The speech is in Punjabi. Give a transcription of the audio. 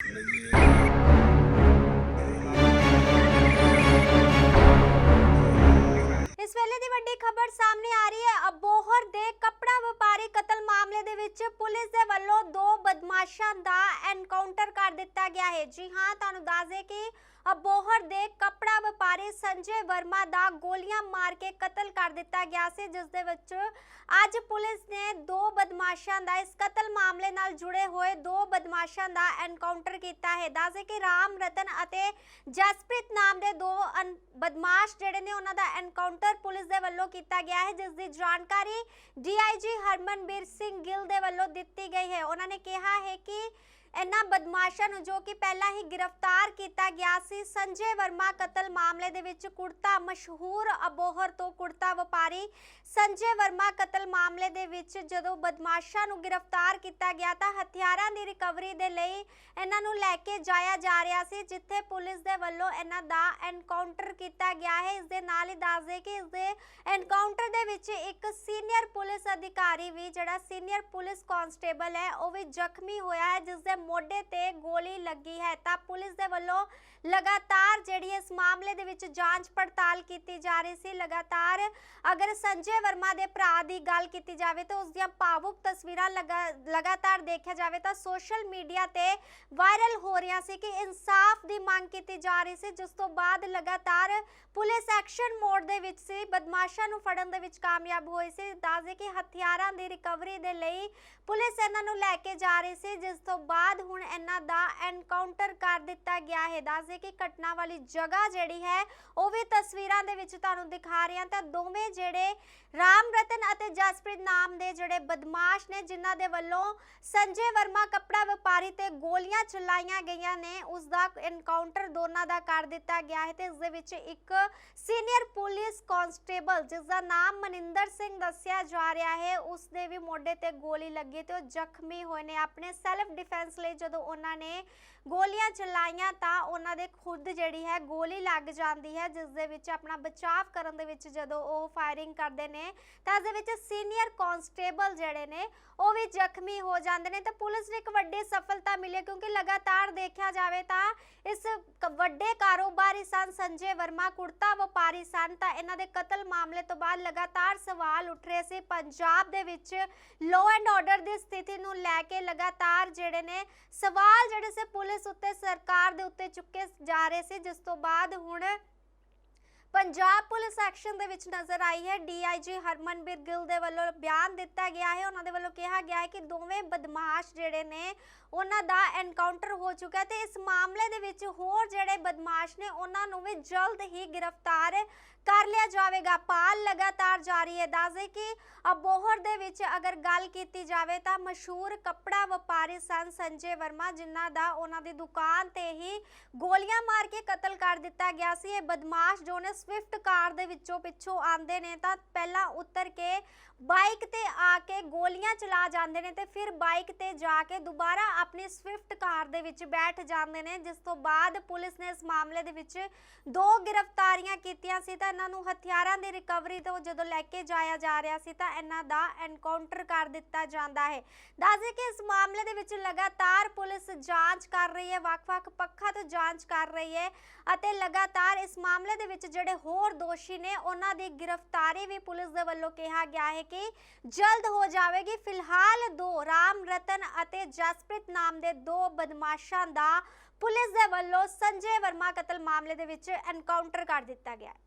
ਇਸ ਵੇਲੇ ਦੀ ਵੱਡੀ ਖਬਰ ਸਾਹਮਣੇ ਆ ਰਹੀ ਹੈ। ਅਬੋਹਰ ਦੇ ਕਪੜਾ ਵਪਾਰੀ ਕਤਲ ਮਾਮਲੇ ਦੇ ਵਿੱਚ ਪੁਲਿਸ ਦੇ ਵੱਲੋਂ ਦੋ ਬਦਮਾਸ਼ਾਂ ਦਾ ਐਨਕਾਊਂਟਰ ਕਰ ਦਿੱਤਾ ਗਿਆ ਹੈ। ਜੀ ਹਾਂ, ਤੁਹਾਨੂੰ ਦੱਸ ਦੇ ਕਿ ਅਬੋਹਰ ਦੇ ਕੱਪੜਾ ਵਪਾਰੀ ਸੰਜੇ ਵਰਮਾ ਦਾ ਗੋਲੀਆਂ ਮਾਰ ਕੇ ਕਤਲ ਕਰ ਦਿੱਤਾ ਗਿਆ ਸੀ, ਜਿਸ ਦੇ ਵਿੱਚ ਅੱਜ ਪੁਲਿਸ ਨੇ ਦੋ ਬਦਮਾਸ਼ਾਂ ਦਾ ਇਸ ਕਤਲ ਮਾਮਲੇ ਨਾਲ ਜੁੜੇ ਹੋਏ ਦੋ ਬਦਮਾਸ਼ਾਂ ਦਾ ਐਨਕਾਊਂਟਰ ਕੀਤਾ ਹੈ। ਦੱਸਦੇ ਕਿ ਰਾਮ ਰਤਨ ਅਤੇ ਜਸਪ੍ਰੀਤ ਨਾਮ ਦੇ ਦੋ ਅਨ- ਬਦਮਾਸ਼ ਜਿਹੜੇ ਨੇ ਉਹਨਾਂ ਦਾ ਐਨਕਾਊਂਟਰ ਪੁਲਿਸ ਦੇ ਵੱਲੋਂ ਕੀਤਾ ਗਿਆ ਹੈ, ਜਿਸ ਦੀ ਜਾਣਕਾਰੀ ਡੀਆਈਜੀ ਹਰਮਨਬੀਰ ਸਿੰਘ ਗਿੱਲ ਦੇ ਵੱਲੋਂ ਦਿੱਤੀ ਗਈ ਹੈ। ਉਹਨਾਂ ਨੇ ਕਿਹਾ ਹੈ ਕਿ ਇਹਨਾਂ ਬਦਮਾਸ਼ਾਂ ਨੂੰ ਜੋ ਕਿ ਪਹਿਲਾਂ ਹੀ ਗ੍ਰਿਫਤਾਰ ਕੀਤਾ ਗਿਆ ਸੀ, ਸੰਜੇ ਵਰਮਾ ਕਤਲ ਮਾਮਲੇ ਦੇ ਵਿੱਚ ਕੁੜਤਾ ਮਸ਼ਹੂਰ ਅਬੋਹਰ ਤੋਂ ਕੁੜਤਾ ਵਪਾਰੀ ਸੰਜੇ ਵਰਮਾ ਕਤਲ ਮਾਮਲੇ ਦੇ ਵਿੱਚ ਜਦੋਂ ਬਦਮਾਸ਼ਾਂ ਨੂੰ ਗ੍ਰਿਫਤਾਰ ਕੀਤਾ ਗਿਆ ਤਾਂ ਹਥਿਆਰਾਂ ਦੀ ਰਿਕਵਰੀ ਦੇ ਲਈ ਇਹਨਾਂ ਨੂੰ ਲੈ ਕੇ ਜਾਇਆ ਜਾ ਰਿਹਾ ਸੀ, ਜਿੱਥੇ ਪੁਲਿਸ ਦੇ ਵੱਲੋਂ ਇਹਨਾਂ ਦਾ ਐਨਕਾਊਂਟਰ ਕੀਤਾ ਗਿਆ ਹੈ। ਇਸ ਦੇ ਨਾਲ ਹੀ ਦੱਸ ਦੇ ਕਿ ਇਸ ਦੇ ਐਨਕਾਊਂਟਰ ਦੇ ਵਿੱਚ ਇੱਕ ਸੀਨੀਅਰ ਪੁਲਿਸ ਅਧਿਕਾਰੀ ਵੀ, ਜਿਹੜਾ ਸੀਨੀਅਰ ਪੁਲਿਸ ਕਾਂਸਟੇਬਲ ਹੈ, ਉਹ ਵੀ ਜ਼ਖਮੀ ਹੋਇਆ ਹੈ, ਜਿਸ ਦੇ ਮੋਢੇ ਤੇ ਗੋਲੀ ਲੱਗੀ ਹੈ ਤਾਂ ਪੁਲਿਸ ਦੇ ਵੱਲੋਂ ਲਗਾਤਾਰ ਜਿਹੜੀ ਇਸ ਮਾਮਲੇ ਦੇ ਵਿੱਚ ਜਾਂਚ ਪੜਤਾਲ ਕੀਤੀ ਜਾ ਰਹੀ ਸੀ, ਲਗਾਤਾਰ ਅਗਰ ਸੰਜੇ ਵਰਮਾ ਦੇ ਭਰਾ ਦੀ ਗੱਲ ਕੀਤੀ ਜਾਵੇ ਤਾਂ ਉਸ ਦੀਆਂ ਭਾਵੁਕ ਤਸਵੀਰਾਂ ਲਗਾ- ਲਗਾਤਾਰ ਦੇਖਿਆ ਜਾਵੇ ਤਾਂ ਸੋਸ਼ਲ ਮੀਡੀਆ ਤੇ ਵਾਇਰਲ ਹੋ ਰਹੀਆਂ ਸੀ ਕਿ ਇਨਸਾਫ ਦੀ ਮੰਗ ਕੀਤੀ ਜਾ ਰਹੀ ਸੀ, ਜਿਸ ਤੋਂ ਬਾਅਦ ਲਗਾਤਾਰ ਪੁਲਿਸ ਐਕਸ਼ਨ ਮੋਡ ਦੇ ਵਿੱਚ ਸੀ, ਬਦਮਾਸ਼ਾਂ ਨੂੰ ਫੜਨ ਦੇ ਵਿੱਚ ਕਾਮਯਾਬ ਹੋਈ ਸੀ ਦੱਸਦੇ ਕਿ ਹਥਿਆਰਾਂ ਦੀ ਰਿਕਵਰੀ ਦੇ ਲਈ ਪੁਲਿਸ ਇਹਨਾਂ ਨੂੰ ਲੈ ਕੇ ਜਾ ਰਹੀ ਸੀ, ਜਿਸ ਤੋਂ ਬਾਅਦ ਹੁਣ ਇਹਨਾਂ ਦਾ ਐਨਕਾਊਂਟਰ ਕਰ ਦਿੱਤਾ ਗਿਆ ਹੈ, ਦੱਸ ਦੱਸਦੇ ਕਿ ਘਟਨਾ ਵਾਲੀ ਜਗ੍ਹਾ ਜਿਹੜੀ ਹੈ, ਉਹ ਵੀ ਤਸਵੀਰਾਂ ਦੇ ਵਿੱਚ ਤੁਹਾਨੂੰ ਦਿਖਾ ਰਹੇ ਹਾਂ। ਤਾਂ ਦੋਵੇਂ ਜਿਹੜੇ ਰਾਮ ਰਤਨ ਅਤੇ ਜਸਪ੍ਰੀਤ ਨਾਮ ਦੇ ਜਿਹੜੇ ਬਦਮਾਸ਼ ਨੇ, ਜਿਨ੍ਹਾਂ ਦੇ ਵੱਲੋਂ ਸੰਜੇ ਵਰਮਾ ਕੱਪੜਾ ਵਪਾਰੀ ਤੇ ਗੋਲੀਆਂ ਚਲਾਈਆਂ ਗਈਆਂ ਨੇ, ਉਸ ਦਾ ਐਨਕਾਊਂਟਰ ਦੋਨਾਂ ਦਾ ਕਰ ਦਿੱਤਾ ਗਿਆ ਹੈ ਤੇ ਇਸ ਦੇ ਵਿੱਚ ਇੱਕ ਸੀਨੀਅਰ ਪੁਲਿਸ ਕਾਂਸਟੇਬਲ ਜਿਸ ਦਾ ਨਾਮ ਮਨਿੰਦਰ ਸਿੰਘ ਦੱਸਿਆ ਜਾ ਰਿਹਾ ਹੈ, ਉਸ ਦੇ ਵੀ ਮੋਢੇ ਤੇ ਗੋਲੀ ਲੱਗੀ ਤੇ ਉਹ ਜ਼ਖਮੀ ਹੋਏ ਨੇ। ਆਪਣੇ ਸੈਲਫ ਡਿਫੈਂਸ ਲਈ ਜਦੋਂ ਉਹਨਾਂ ਨੇ ਗੋਲੀਆਂ ਚਲਾਈਆਂ ਤਾਂ ਉਹਨਾਂ ਦੇ ਖੁਦ ਜਿਹੜੀ ਹੈ ਗੋਲੀ ਲੱਗ ਜਾਂਦੀ ਹੈ, ਜਿਸ ਦੇ ਵਿੱਚ ਆਪਣਾ ਬਚਾਅ ਕਰਨ ਦੇ ਵਿੱਚ ਜਦੋਂ ਉਹ ਫਾਇਰਿੰਗ ਕਰਦੇ ਨੇ, ਤਾਂ ਇਸ ਦੇ ਵਿੱਚ ਸੀਨੀਅਰ ਕਾਂਸਟੇਬਲ ਜਿਹੜੇ ਨੇ, ਉਹ ਵੀ ਜ਼ਖਮੀ ਹੋ ਜਾਂਦੇ ਨੇ। ਤਾਂ ਪੁਲਿਸ ਨੂੰ ਇੱਕ ਵੱਡੀ ਸਫਲਤਾ ਮਿਲੀ ਕਿਉਂਕਿ ਲਗਾਤਾਰ ਦੇਖਿਆ ਜਾਵੇ ਤਾਂ ਇਸ ਵੱਡੇ ਕਾਰੋਬਾਰੀ ਸਨ, ਸੰਜੇ ਵਰਮਾ ਕੁੜਤਾ ਵਪਾਰੀ ਸਨ, ਤਾਂ ਇਹਨਾਂ ਦੇ ਕਤਲ ਮਾਮਲੇ ਤੋਂ ਬਾਅਦ ਲਗਾਤਾਰ ਸਵਾਲ ਉੱਠ ਰਹੇ ਸੀ। ਪੰਜਾਬ ਦੇ ਵਿੱਚ ਲਾਅ ਐਂਡ ਆਰਡਰ ਦੀ ਸਥਿਤੀ ਨੂੰ ਲੈ ਕੇ ਲਗਾਤਾਰ ਜਿਹੜੇ ਨੇ ਸਵਾਲ ਜਿਹੜੇ ਸੀ, ਪੁਲਿਸ ਉੱਤੇ, ਸਰਕਾਰ ਦੇ ਉੱਤੇ ਚੁੱਕੇ ਜਾ ਰਹੇ ਸੀ ਜਿਸ ਤੋਂ ਬਾਅਦ ਹੁਣ ਪੰਜਾਬ ਪੁਲਿਸ ਐਕਸ਼ਨ ਦੇ ਵਿੱਚ ਨਜ਼ਰ ਆਈ ਹੈ। ਡੀਆਈਜੀ ਹਰਮਨਬੀਰ ਗਿੱਲ ਦੇ ਵੱਲੋਂ ਬਿਆਨ ਦਿੱਤਾ ਗਿਆ ਹੈ। ਉਹਨਾਂ ਦੇ ਵੱਲੋਂ ਕਿਹਾ ਗਿਆ ਹੈ ਕਿ ਦੋਵੇਂ ਬਦਮਾਸ਼ ਜਿਹੜੇ ਨੇ, ਉਹਨਾਂ ਦਾ ਐਨਕਾਊਂਟਰ ਹੋ ਚੁੱਕਾ ਤੇ ਇਸ ਮਾਮਲੇ ਦੇ ਵਿੱਚ ਹੋਰ ਜਿਹੜੇ ਬਦਮਾਸ਼ ਨੇ, ਉਹਨਾਂ ਨੂੰ ਵੀ ਜਲਦ ਹੀ ਗ੍ਰਿਫਤਾਰ ਕਰ ਲਿਆ ਜਾਵੇਗਾ। ਪਾਲ ਲਗਾਤਾਰ ਜਾਰੀ ਹੈ। ਦੱਸਦੇ ਕਿ ਅਬੋਹਰ ਦੇ ਵਿੱਚ ਅਗਰ ਗੱਲ ਕੀਤੀ ਜਾਵੇ ਤਾਂ ਮਸ਼ਹੂਰ ਕੱਪੜਾ ਵਪਾਰੀ ਸਨ ਸੰਜੇ ਵਰਮਾ, ਜਿਨ੍ਹਾਂ ਦਾ ਉਹਨਾਂ ਦੀ ਦੁਕਾਨ ਤੇ ਹੀ ਗੋਲੀਆਂ ਮਾਰ ਕੇ ਕਤਲ ਕਰ ਦਿੱਤਾ ਗਿਆ ਸੀ। ਇਹ ਬਦਮਾਸ਼ ਜੋ ਨੇ ਸਵਿਫਟ ਕਾਰ ਦੇ ਵਿੱਚੋਂ ਪਿੱਛੋਂ ਆਉਂਦੇ ਨੇ ਤਾਂ ਪਹਿਲਾਂ ਉਤਰ ਕੇ ਬਾਈਕ ਤੇ ਆ ਕੇ ਗੋਲੀਆਂ ਚਲਾ ਜਾਂਦੇ ਨੇ ਤੇ ਫਿਰ ਬਾਈਕ ਤੇ ਜਾ ਕੇ ਦੁਬਾਰਾ ਆਪਣੀ ਸਵਿਫਟ ਕਾਰ ਦੇ ਵਿੱਚ ਬੈਠ ਜਾਂਦੇ ਨੇ, ਜਿਸ ਤੋਂ ਬਾਅਦ ਪੁਲਿਸ ਨੇ ਇਸ ਮਾਮਲੇ ਦੇ ਵਿੱਚ ਦੋ ਗ੍ਰਿਫਤਾਰੀਆਂ ਕੀਤੀਆਂ ਸੀ ਤਾਂ ਇਹਨਾਂ ਨੂੰ ਹਥਿਆਰਾਂ ਦੀ ਰਿਕਵਰੀ ਤੋਂ ਜਦੋਂ ਲੈ ਕੇ ਜਾਇਆ ਜਾ ਰਿਹਾ ਸੀ ਤਾਂ ਇਹਨਾਂ ਦਾ ਐਨਕਾਊਂਟਰ ਕਰ ਦਿੱਤਾ ਜਾਂਦਾ ਹੈ। ਦੱਸਦੇ ਕਿ ਇਸ ਮਾਮਲੇ ਦੇ ਵਿੱਚ ਲਗਾਤਾਰ ਪੁਲਿਸ ਜਾਂਚ ਕਰ ਰਹੀ ਹੈ, ਵੱਖ-ਵੱਖ ਪੱਖਾਂ ਤੋਂ ਜਾਂਚ ਕਰ ਰਹੀ ਹੈ ਅਤੇ ਲਗਾਤਾਰ ਇਸ ਮਾਮਲੇ ਦੇ ਵਿੱਚ ਜਿਹੜੇ ਹੋਰ ਦੋਸ਼ੀ ਨੇ ਉਹਨਾਂ ਦੀ ਗ੍ਰਿਫਤਾਰੀ ਵੀ ਪੁਲਿਸ ਦੇ ਵੱਲੋਂ ਕਿਹਾ ਗਿਆ ਹੈ ਕਿ ਜਲਦ ਹੋ ਜਾਵੇਗੀ। ਫਿਲਹਾਲ ਦੋ, ਰਾਮ ਰਤਨ ਅਤੇ ਜਸਪ੍ਰੀਤ ਨਾਮ ਦੇ ਦੋ ਬਦਮਾਸ਼ਾਂ ਦਾ ਪੁਲਿਸ ਦੇ ਵੱਲੋਂ ਸੰਜੇ ਵਰਮਾ ਕਤਲ ਮਾਮਲੇ ਦੇ ਵਿੱਚ ਐਨਕਾਊਂਟਰ ਕਰ ਦਿੱਤਾ ਗਿਆ